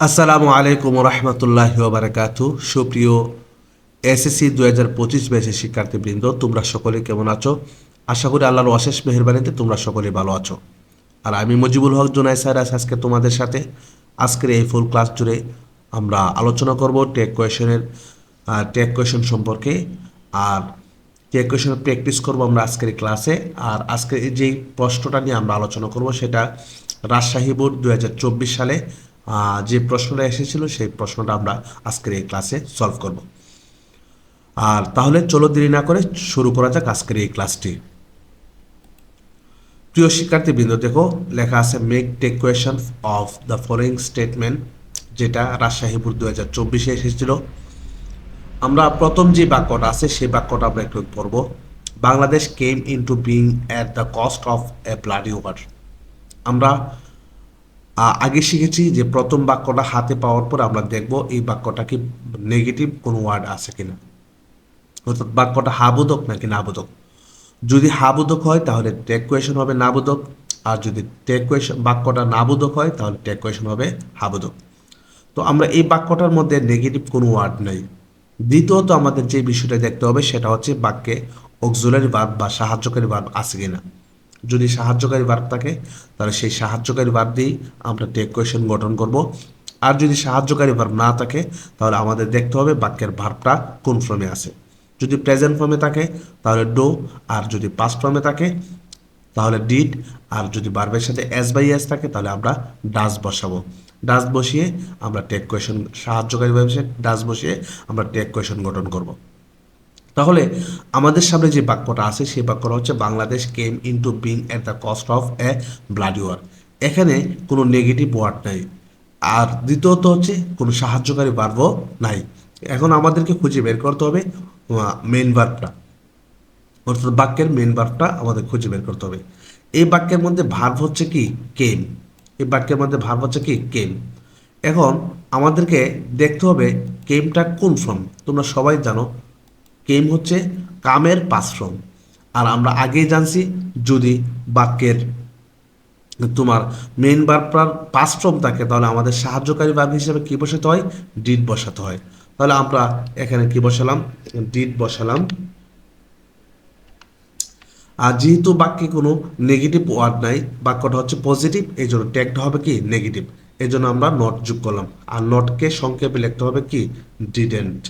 আসসালামু আলাইকুম রহমতুল্লাহ বারাকাতু সুপ্রিয় এসএসসি দু হাজার পঁচিশ ব্যাচের শিক্ষার্থীবৃন্দ, তোমরা সকলে কেমন আছো? আশা করি আল্লাহর অশেষ মেহরবানিতে তোমরা সকলে ভালো আছো। আর আমি মজিবুল হক জোনাই আছি আজকে তোমাদের সাথে। আজকের এই ফুল ক্লাস জুড়ে আমরা আলোচনা করব টেক কোয়েশনের টেক কোয়েশন সম্পর্কে। আর টেক কোয়েশন প্র্যাকটিস করব আমরা আজকের ক্লাসে আর আজকে এই যেই প্রশ্নটা নিয়ে আমরা আলোচনা করব সেটা রাজশাহী বোর্ড দু হাজার চব্বিশ সালে যে প্রশ্নটা এসেছিল, সেই প্রশ্নটা আমরা আজকের এই ক্লাসে সলভ করব। আর তাহলে চলো দেরি না করে শুরু করা যাক আজকের এই ক্লাসটি প্রিয় শিক্ষার্থী শিক্ষার্থীবৃন্দ, দেখো, লেখা আছে make tag question of the following statement যেটা রাজশাহী বোর্ড দু হাজার চব্বিশে এসেছিল। আমরা প্রথম যে বাক্যটা আছে, সেই বাক্যটা আমরা একটু পড়ব। Bangladesh came into being at the cost of a bloody war আমরা আগে শিখেছি যে প্রথম বাক্যটা হাতে পাওয়ার পর আমরা দেখব এই বাক্যটা কি নেগেটিভ কোনো ওয়ার্ড আছে কিনা। অর্থাৎ বাক্যটা হাবোধক নাকি নাবোধক যদি হাবোধক হয়, তাহলে টেক কোয়েশন হবে নাবোধক আর যদি টেক কোয়েশন বাক্যটা নাবোধক হয়, তাহলে টেক কোয়েশন হবে হাবোধক তো আমরা এই বাক্যটার মধ্যে নেগেটিভ কোনো ওয়ার্ড নেই। দ্বিতীয়ত আমাদের যে বিষয়টা দেখতে হবে, সেটা হচ্ছে বাক্যে অক্সুলারি ভার্ব বা সাহায্যকারী ভার্ব আছে কিনা। যদি সাহায্যকারী ভার্ব থাকে, তাহলে সেই সাহায্যকারী ভার্ব দিয়েই আমরা টেক কোয়েশন গঠন করব। আর যদি সাহায্যকারী ভার্ব না থাকে, তাহলে আমাদের দেখতে হবে বাক্যের ভার্বটা কোন ফর্মে আছে। যদি প্রেজেন্ট ফর্মে থাকে, তাহলে ডো আর যদি পাস্ট ফর্মে থাকে, তাহলে ডিড আর যদি বার্বের সাথে এস বাই এস থাকে, তাহলে আমরা ডাস বসাবো। ডাস বসিয়ে আমরা টেক কোয়েশন সাহায্যকারী ব্যবসায় ডাস বসিয়ে আমরা টেক কোয়েশন গঠন করব। তাহলে আমাদের সামনে যে বাক্যটা আছে, সেই বাক্যটা হচ্ছে Bangladesh came into being at the cost of a bloody war এখানে কোনো নেগেটিভ ওয়ার্ড নাই। আর দ্বিতীয়ত হচ্ছে কোনো সাহায্যকারী বার্বও নাই। এখন আমাদেরকে খুঁজে বের করতে হবে মেন বার্বটা অর্থাৎ বাক্যের মেন বার্বটা আমাদের খুঁজে বের করতে হবে। এই বাক্যের মধ্যে ভার্ব হচ্ছে কি? কেম এই বাক্যের মধ্যে ভার্ব হচ্ছে কি? কেম এখন আমাদেরকে দেখতে হবে কেমটা কোন ফর্ম তোমরা সবাই জানো কেম হচ্ছে কামের পাশ্রম। আর আমরা আগেই জানছি যদি বাক্যের তোমার মেন ভার্বটার পাস ফর্ম থাকে, তাহলে আমাদের সাহায্যকারী ভার্ব হিসেবে কী বসাতে হয়? ডিড বসাতে হয়। তাহলে আমরা এখানে কি বসালাম? ডিড বসালাম। আর যেহেতু বাক্যে কোনো নেগেটিভ ওয়ার্ড নাই, বাক্যটা হচ্ছে পজিটিভ এই জন্য ট্যাগটা হবে কি? নেগেটিভ এই জন্য আমরা নট যোগ করলাম। আর নটকে সংক্ষেপে লিখতে হবে কি? ডিডেন্ট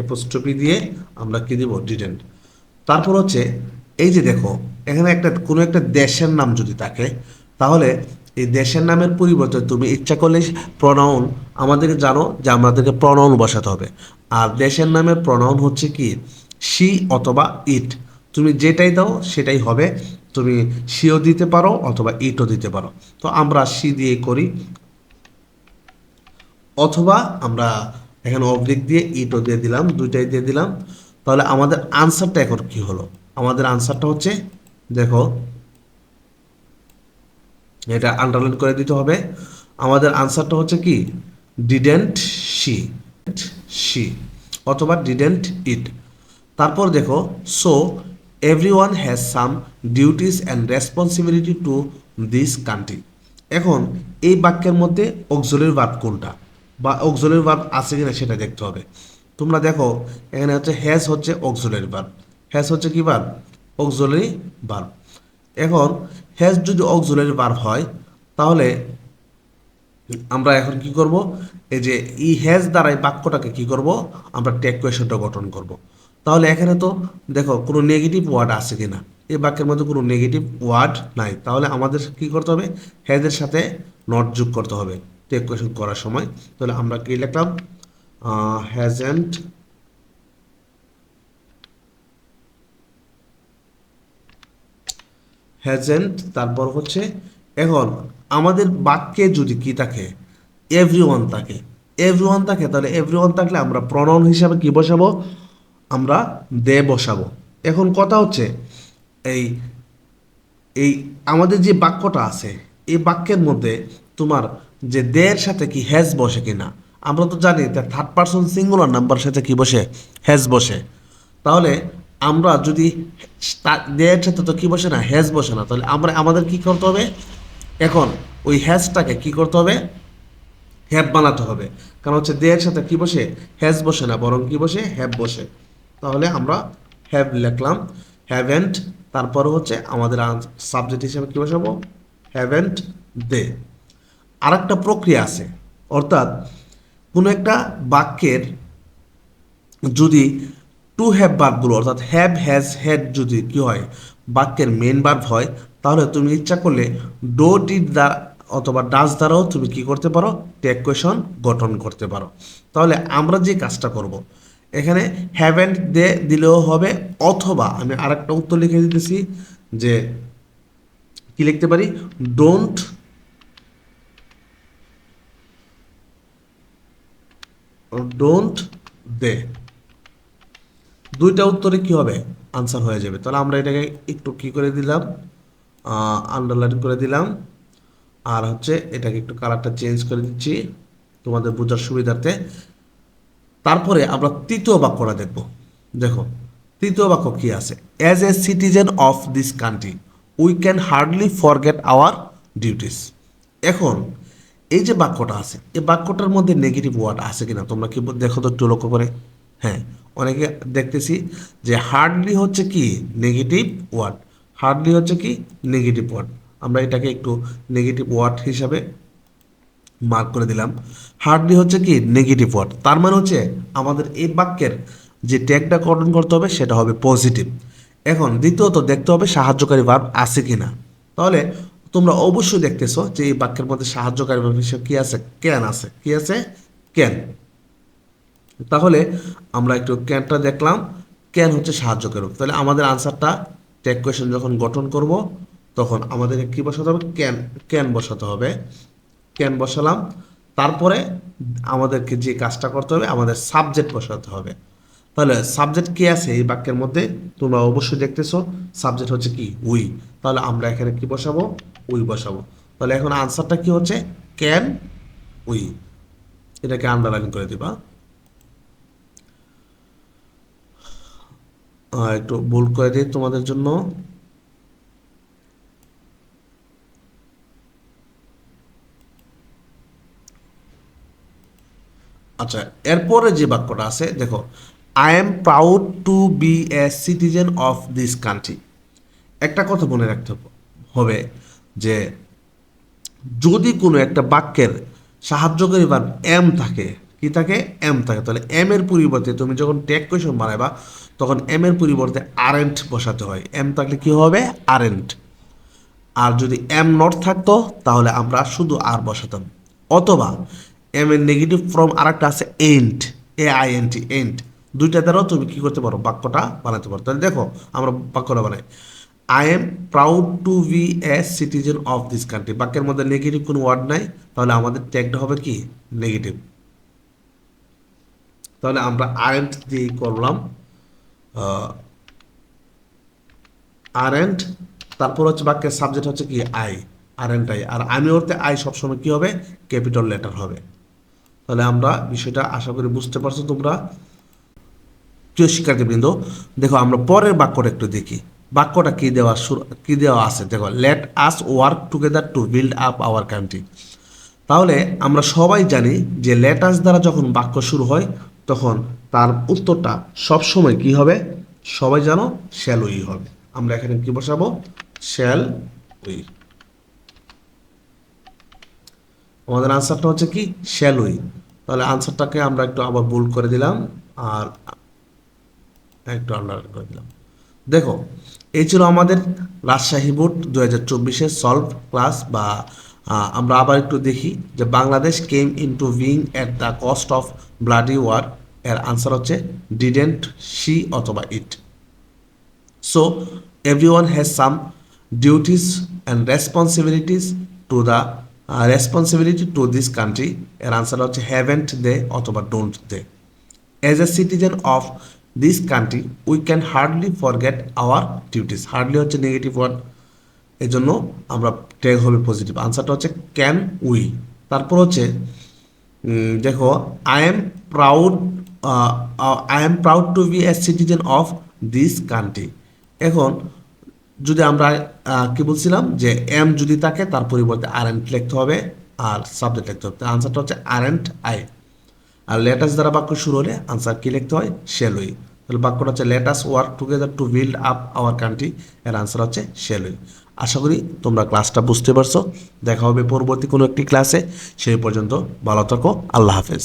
এপোস্ট্রফি দিয়ে আমরা কি দেবো? ডিডেন্ট তারপর হচ্ছে, এই যে দেখো, এখানে একটা, কোনো একটা দেশের নাম যদি থাকে, তাহলে এই দেশের নামের পরিবর্তে তুমি ইচ্ছা করলে প্রনাউন আমাদেরকে জানো যে আমাদেরকে প্রনাউন বসাতে হবে। আর দেশের নামের প্রনাউন হচ্ছে কি? সি অথবা ইট তুমি যেটাই দাও, সেটাই হবে। তুমি সিও দিতে পারো অথবা ইটও দিতে পারো। তো আমরা সি দিয়ে করি। অথবা আমরা এখানে অবলিক দিয়ে ইটও দিয়ে দিলাম, দুইটাই দিয়ে দিলাম। তাহলে আমাদের আনসারটা এখন কি হলো? আমাদের আনসারটা হচ্ছে, দেখো, এটা আন্ডারলাইন করে দিতে হবে। আমাদের আনসারটা হচ্ছে কি? ডিডেন্ট শি শি অথবা ডিডেন্ট ইট তারপর দেখো so everyone has some duties and responsibility to this country এখন, এই বাক্যের মধ্যে অক্সলের ভার্ব কোনটা? বা অক্সলের ভার্ব আছে কিনা সেটা দেখতে হবে। তোমরা দেখো, এখানে হচ্ছে হ্যাজ হচ্ছে অক্সলের ভার্ব হ্যাজ হচ্ছে কি ভার্ব অক্সলেরি ভার্ব এখন হ্যাজ যদি অক্সলেরি ভার্ব হয়, তাহলে আমরা এখন কি করব? এই যে ই হ্যাজ দ্বারাই বাক্যটাকে কি করব? আমরা টেক কোয়েশনটা গঠন করব। তাহলে এখানে তো দেখো, কোনো নেগেটিভ ওয়ার্ড আছে কিনা? এই বাক্যের মধ্যে কোনো নেগেটিভ ওয়ার্ড নাই। তাহলে আমাদের কি করতে হবে? হ্যাজের সাথে নট যোগ করতে হবে। টেক কোয়েশন করার সময়, তাহলে আমরা কি লিখলাম? হ্যাজেন্ট হ্যাজেন্ট তারপর হচ্ছে, এখন আমাদের বাক্যে যদি কি থাকে এভরি ওয়ান থাকে এভরি ওয়ান থাকে, তাহলে এভরি ওয়ান থাকলে আমরা প্রণয়ন হিসাবে কি বসাবো? আমরা দে বসাবো। এখন কথা হচ্ছে, এই এই আমাদের যে বাক্যটা আছে, এই বাক্যের মধ্যে তোমার যে দের সাথে কি হ্যাজ বসে কিনা? আমরা তো জানি যে থার্ড পার্সন সিঙ্গুলার নাম্বার সাথে কি বসে? হ্যাজ বসে। তাহলে আমরা যদি দের সাথে তো কি বসে না হ্যাজ বসে না, তাহলে আমরা আমাদের কি করতে হবে? এখন ওই হ্যাজটাকে কি করতে হবে? হ্যাপ বানাতে হবে। কারণ হচ্ছে দে এর সাথে কি বসে? হ্যাজ বসে না, বরং কি বসে? হ্যাপ বসে। তাহলে আমরা হ্যাভ লিখলাম হ্যাভেন্ট তারপরে হচ্ছে আমাদের সাবজেক্ট হিসেবে কি বসাবো? Haven't they. আরেকটা প্রক্রিয়া আছে। অর্থাৎ কোনো একটা বাক্যের যদি টু হ্যাভ বার্বগুলো অর্থাৎ হ্যাভ হ্যাজ হ্যাড যদি কি হয়, বাক্যের মেন বার্ব হয়, তাহলে তুমি ইচ্ছা করলে ডো ডিড দ্বারা অথবা ডাস দ্বারাও তুমি কি করতে পারো টেক কোয়েশন গঠন করতে পারো। তাহলে আমরা যে কাজটা করব, এখানে হ্যাভেন্ট দে দিলেও হবে, অথবা আমি আরেকটা উত্তর লিখে দিতেছি যে কি লিখতে পারি? ডোন্ট ডোন্ট দে দুইটা উত্তরে কি হবে? আনসার হয়ে যাবে। তাহলে আমরা এটাকে একটু কি করে দিলাম? আন্ডারলাইন করে দিলাম। আর হচ্ছে এটাকে একটু কালারটা চেঞ্জ করে দিচ্ছি তোমাদের বোঝার সুবিধার্থে। তারপরে আমরা তৃতীয় বাক্যটা দেখব। দেখো, তৃতীয় বাক্য কি আছে? As a citizen of this country we can hardly forget our duties এখন এই যে বাক্যটা আছে, এই বাক্যটার মধ্যে নেগেটিভ ওয়ার্ড আছে কিনা? তোমরা কি দেখো তো একটু লক্ষ্য করে। হ্যাঁ অনেকে দেখতেছি যে হার্ডলি হচ্ছে কি নেগেটিভ ওয়ার্ড হার্ডলি হচ্ছে কি নেগেটিভ ওয়ার্ড আমরা এটাকে একটু নেগেটিভ ওয়ার্ড হিসাবে মার্ক করে দিলাম। হার্ডলি হচ্ছে কি নেগেটিভ ওয়ার্ড তার মানে হচ্ছে আমাদের এই বাক্যের যে ট্যাগটা গঠন করতে হবে, সেটা হবে পজিটিভ এখন দ্বিতীয়ত দেখতে হবে সাহায্যকারী ভার্ব আছে কি না তাহলে তোমরা অবশ্যই দেখতেছো যে এই বাক্যের মধ্যে সাহায্যকারী হিসেবে কি আছে? ক্যান আছে? কি আছে? ক্যান তাহলে আমরা একটু ক্যানটা দেখলাম। ক্যান হচ্ছে সাহায্যকারী। তাহলে আমাদের আনসারটা ট্যাগ কোয়েশন যখন গঠন করব, তখন আমাদেরকে কি বসাতে হবে? ক্যান ক্যান বসাতে হবে? ক্যান বসালাম? তারপরে আমাদেরকে যে কাজটা করতে হবে, আমাদের সাবজেক্ট বসাতে হবে। তাহলে সাবজেক্ট কি আছে এই বাক্যের মধ্যে? তোমরা অবশ্যই দেখতেছো, সাবজেক্ট হচ্ছে কি? উই। তাহলে আমরা এখানে কি বসাবো? উই বসাবো। তাহলে এখন আনসারটা কি হচ্ছে? Can we. এটাকে আন্ডারলাইন করে দিবা। একটু ভুল করে দিই তোমাদের জন্য। আচ্ছা এরপরে যে বাক্যটা আছে, দেখো I am proud to be a citizen of this country একটা কথা মনে রাখতে হবে। যে যদি কোনো একটা বাক্যের সাহায্যকারী বা এম থাকে, কি থাকে? এম থাকে। তাহলে এম এর পরিবর্তে তুমি যখন ট্যাগ কোয়েশন বানাইবা, তখন এম এর পরিবর্তে আরেন্ট বসাতে হয়। এম থাকলে কি হবে? আরেন্ট আর যদি এম নট থাকতো, তাহলে আমরা শুধু আর বসাতাম। অথবা এম এর নেগেটিভ ফর্ম আরেকটা আছে ain't A I N T ain't দুইটা দ্বারাও তুমি কি করতে পারো? বাক্যটা বানাতে পারো। তাহলে দেখো, আমরা বাক্যটা বানাই। I am proud to be a citizen of this country বাক্যের মধ্যে নেগেটিভ কোনো ওয়ার্ড নাই, তাহলে আমাদের ট্যাগটা হবে কি? নেগেটিভ তাহলে আমরা আরেন্ট দিয়ে করলাম আরেন্ট তারপর হচ্ছে বাক্যের সাবজেক্ট হচ্ছে কি? আই আরেন্ট আই আর আমি ওরতে আই সবসময় কি হবে? ক্যাপিটাল লেটার হবে। তাহলে আমরা বিষয়টা আশা করি বুঝতে পারছ তোমরা। প্রিয় শিক্ষার্থীবৃন্দ, দেখো আমরা পরের বাক্যটা একটু দেখি। বাক্যটা কি দেওয়া কি দেওয়া আছে? দেখো let us work together to build up our country তাহলে আমরা সবাই জানি যে লেটাস দ্বারা যখন বাক্য শুরু হয়, তখন তার উত্তরটা সবসময় কি হবে? সবাই জানো শ্যাল উই হবে। আমরা এখানে কি বসাবো? শ্যাল উই আমাদের আনসারটা হচ্ছে কি? শ্যাল উই তাহলে আনসারটাকে আমরা একটু আবার ভুল করে দিলাম, আর একটু আন্ডার করে দিলাম। দেখো এই ছিল আমাদের রাজশাহী বোর্ড দু হাজার চব্বিশের সলভ ক্লাস বা আমরা আবার একটু দেখি যে Bangladesh came into being at the cost of bloody war এর আনসার হচ্ছে ডিডেন্ট সি অথবা it so everyone has some duties and responsibilities to the uh, responsibility to this country এর আনসার হচ্ছে হ্যাভেন্ট দে অথবা don't they as a citizen of this country we can hardly forget our duties hardly হচ্ছে negative এই জন্য আমরা tag হবে positive আনসারটা হচ্ছে ক্যান উই তারপর হচ্ছে দেখো I am proud I am proud to be a citizen of this country এখন, যদি আমরা কি বলছিলাম? যে এম যদি থাকে, তার পরিবর্তে আর এন লিখতে হবে, আর সাবজেক্ট লিখতে হবে। আনসারটা হচ্ছে আরেন্ট আই আর লেটাস দ্বারা বাক্য শুরু হলে আনসার কি লিখতে হয়? শেলুই তাহলে বাক্যটা হচ্ছে let us work together to build up our country এর আনসার হচ্ছে শেলুই আশা করি তোমরা ক্লাসটা বুঝতে পারছ। দেখা হবে পরবর্তী কোনো একটি ক্লাসে সেই পর্যন্ত ভালো থাকো। আল্লাহ হাফেজ।